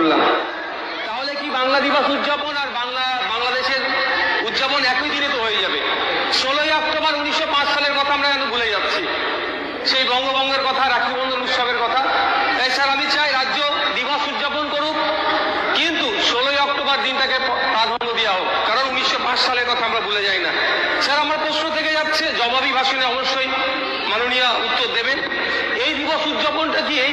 করলাম। তাহলে কি বাংলা দিবস উদযাপন আর বাংলা, বাংলাদেশের উদযাপন একই দিনে তো হয়ে যাবে? ষোলোই অক্টোবর উনিশশো পাঁচ সালের কথা আমরা যেন ভুলে যাচ্ছি? সেই বঙ্গবঙ্গের কথা, রাখি বন্ধন উৎসবের কথা। তাই স্যার আমি চাই রাজ্য দিবস উদযাপন করুক, কিন্তু ষোলোই অক্টোবর দিনটাকে প্রাধান্য দেওয়া হোক, কারণ উনিশশো পাঁচ সালের কথা আমরা ভুলে যাই না। স্যার, আমার প্রশ্ন থেকে যাচ্ছে, জবাবি ভাষণে অবশ্যই মাননীয় উত্তর দেবেন। এই দিবস উদযাপনটা কি এই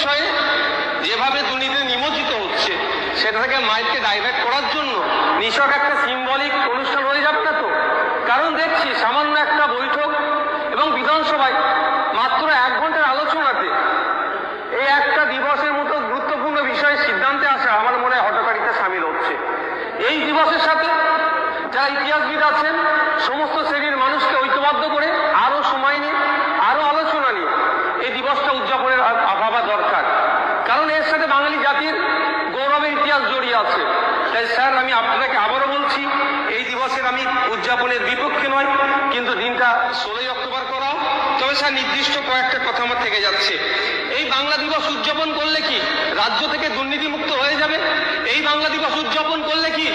বিষয়ে যেভাবে দুর্নীতিতে নিমজ্জিত হচ্ছে, সেটা থেকে মাইককে ডাইভার্ট করার জন্য নিশক একটা সিম্বলিক অনুষ্ঠান হয়ে যাবে না তো? কারণ দেখছি সামান্য একটা বৈঠক এবং বিধানসভায় মাত্র এক ঘণ্টার আলোচনাতে এই একটা দিবসের মতো গুরুত্বপূর্ণ বিষয়ে সিদ্ধান্তে আসা আমার মনে হয় হটকারিতা সামিল হচ্ছে। এই দিবসের সাথে যারা ইতিহাসবিদ আছেন সমস্ত শ্রেণির মানুষকে ঐক্যবদ্ধ করে আরও সময় নিয়ে আরও আলোচনা নিয়ে এই দিবসটা উদযাপনের আ- ভাবা দরকার কারণ এর সাথে বাঙালি জাতির গৌরবের ইতিহাস জড়িয়ে আছে তাই স্যার, আমি আপনাকে আবারও বলছি, এই দিবসের আমি উদযাপনের বিপক্ষে নয়, কিন্তু দিনটা ষোলোই অক্টোবর করাও। তবে স্যার, নির্দিষ্ট কয়েকটা কথা আমার থেকে যাচ্ছে। এই বাংলা দিবস উদযাপন করলে কি রাজ্য থেকে দুর্নীতিমুক্ত হয়ে যাবে? এই বাংলা দিবস উদযাপন করলে কি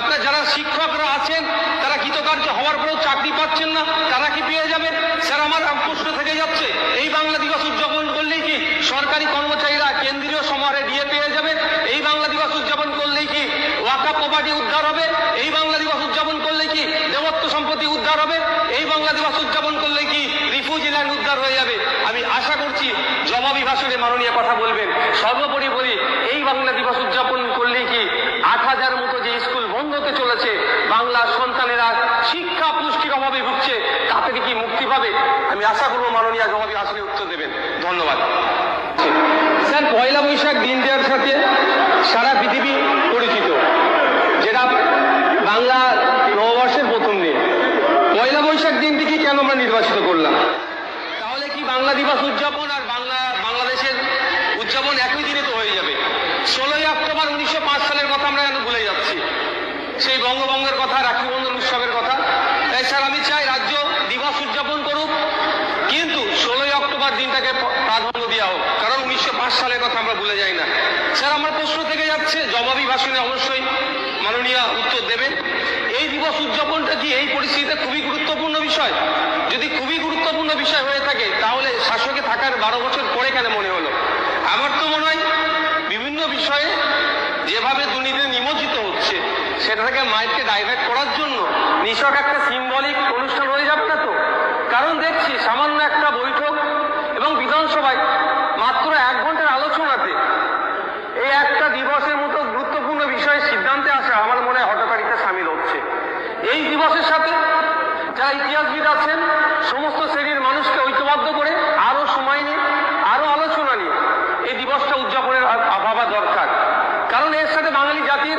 আপনার যারা শিক্ষকরা আছেন তারা কৃতকার্য হওয়ার পরেও চাকরি পাচ্ছেন না তারা কি পেয়ে যাবে স্যার আমার প্রশ্ন থেকে যাচ্ছে এই বাংলা দিবস উদযাপন করলেই কি সরকারি কর্মচারীরা কেন্দ্রীয় সমারে দিয়ে পেয়ে যাবে এই বাংলা দিবস উদযাপন করলেই কি প্রপার্টি উদ্ধার হবে, এই বাংলা দিবস উদযাপন করলে কি দেবত্ব সম্পত্তি উদ্ধার হবে? এই বাংলা দিবস উদযাপন করলে কি রিফিউজি ল্যান্ড উদ্ধার হয়ে যাবে? আমি আশা করছি জবাবি ভাষণে মাননীয় কথা বলবেন। সর্বোপরি বলি, এই বাংলা দিবস উদযাপন করলে কি আট হাজার মতো যে স্কুল বন্ধ হতে চলেছে, বাংলার সন্তানেরা শিক্ষা পুষ্টির অভাবে ভুগছে, তা থেকে কি মুক্তি পাবে? আমি আশা করব মাননীয় জবাবি ভাষণে উত্তর দেবেন। ধন্যবাদ। স্যার, পয়লা বৈশাখ দিন দেওয়ার সাথে সারা পৃথিবী যেটা বাংলা নববর্ষের প্রথম দিন। পয়লা বৈশাখ দিনটিকে কেন আমরা নির্বাচিত করলাম? তাহলে কি বাংলা দিবস উদযাপন আর বাংলা, বাংলাদেশের উদযাপন একই দিনে তো হয়ে যাবে? ষোলোই অক্টোবর উনিশশো পাঁচ সালের কথা আমরা কেন ভুলে যাচ্ছি? সেই বঙ্গভঙ্গের কথা, রাখি বন্ধন উৎসবের কথা। তাই স্যার আমি চাই রাজ্য দিবস উদযাপন করুক, কিন্তু ষোলোই অক্টোবর দিনটাকে প্রাধান্য দেওয়া হোক, কারণ উনিশশো পাঁচ সালের কথা আমরা ভুলে যাই না। স্যার, আমার প্রশ্ন থেকে যাচ্ছে, জবাবি ভাষণে অবশ্যই মাননীয় উত্তর দেবেন। এই দিবস উদযাপনটা কি এই পরিস্থিতিতে খুবই গুরুত্বপূর্ণ বিষয়? যদি খুবই গুরুত্বপূর্ণ বিষয় হয়ে থাকে, তাহলে শাসকে থাকার বারো বছর পরে কেন মনে হলো? আমার তো মনে হয় বিভিন্ন বিষয়ে যেভাবে দুর্নীতি নিমজ্জিত হচ্ছে সেটা থেকে মাইককে ডাইভার্ট করার জন্য নিশক একটা সিম্বলিক অনুষ্ঠান হয়ে যাবে না তো? কারণ দেখছি সামান্য একটা বৈঠক এবং বিধানসভায় মাত্র এক ঘণ্টার আলোচনাতে এই একটা দিবসের মতো গুরুত্বপূর্ণ বিষয়ে সিদ্ধান্তে আসা আমার মনে হয় হটকারিতা সামিল হচ্ছে এই দিবসের সাথে যারা ইতিহাসবিদ আছেন সমস্ত শ্রেণির মানুষকে ঐক্যবদ্ধ করে আরও সময় নিয়ে আরও আলোচনা নিয়ে এই দিবসটা উদযাপনের আ- ভাবা দরকার কারণ এর সাথে বাঙালি জাতির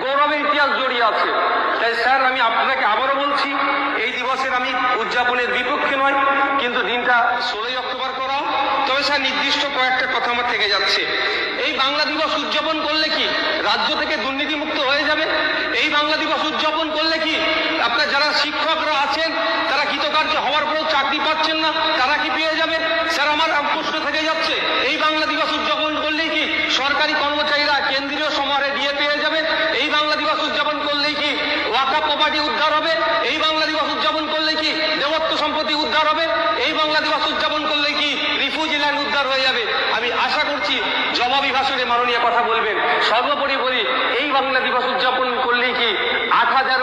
গৌরবের ইতিহাস জড়িয়ে আছে তাই স্যার আমি আপনাকে আবারও বলছি এই দিবসের আমি উদযাপনের বিপক্ষে নয়, কিন্তু দিনটা ষোলোই অক্টোবর করা। তবে স্যার, নির্দিষ্ট কয়েকটা কথা আমার থেকে যাচ্ছে। এই বাংলা দিবস উদযাপন করলে কি রাজ্য থেকে দুর্নীতিমুক্ত হয়ে যাবে? এই বাংলা দিবস উদযাপন করলে কি আপনার যারা শিক্ষকরা আছেন, তারা কৃতকার্য হওয়ার উদ্ধার হয়ে যাবে। আমি আশা করছি জবাবি ভাষণে মাননীয় কথা বলবেন। সর্বোপরি বলি, এই বাংলা দিবস উদযাপন করলেই কি আট হাজার